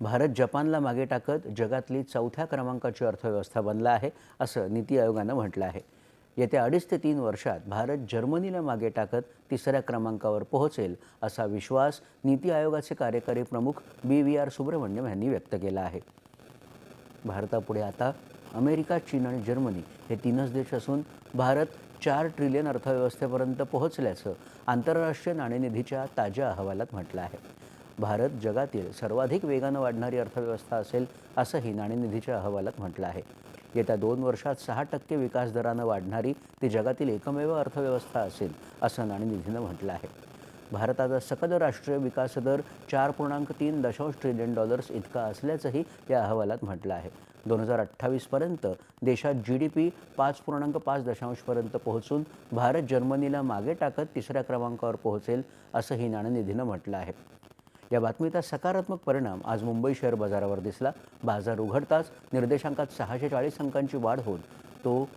भारत जपानला मागे टाकत जगातली चौथ्या क्रमांकाची अर्थव्यवस्था बनला आहे असं नीती आयोगानं म्हटलं आहे. येत्या अडीच ते तीन वर्षात भारत जर्मनीला मागे टाकत तिसऱ्या क्रमांकावर पोहोचेल असा विश्वास नीती आयोगाचे कार्यकारी प्रमुख बी व्ही आर सुब्रमण्यम यांनी व्यक्त केला आहे. भारतापुढे आता अमेरिका चीन आणि जर्मनी हे तीनच देश असून भारत चार ट्रिलियन अर्थव्यवस्थेपर्यंत पोहोचल्याचं आंतरराष्ट्रीय नाणेनिधीच्या ताज्या अहवालात म्हटलं आहे. भारत जगातील सर्वाधिक वेगानं वाढणारी अर्थव्यवस्था असेल असंही नाणेनिधीच्या अहवालात म्हटलं आहे. येत्या दोन वर्षात सहा टक्के विकास दरानं वाढणारी ती जगातील एकमेव अर्थव्यवस्था असेल असं नाणेनिधीनं म्हटलं आहे. भारताचा सकल राष्ट्रीय विकास दर चार पूर्णांक तीन दशांश ट्रिलियन डॉलर्स इतका असल्याचंही या अहवालात म्हटलं आहे. दोन हजार अठ्ठावीसपर्यंत देशात जी डी पी पाच पूर्णांक पाच दशांशपर्यंत पोहोचून भारत जर्मनीला मागे टाकत तिसऱ्या क्रमांकावर पोहोचेल असंही नाणेनिधीनं म्हटलं आहे. या बातमीचा सकारात्मक परिणाम आज मुंबई शेअर बाजारावर दिसला. बाजार उघडताच निर्देशांकात सहाशे चाळीस अंकांची वाढ होऊन तो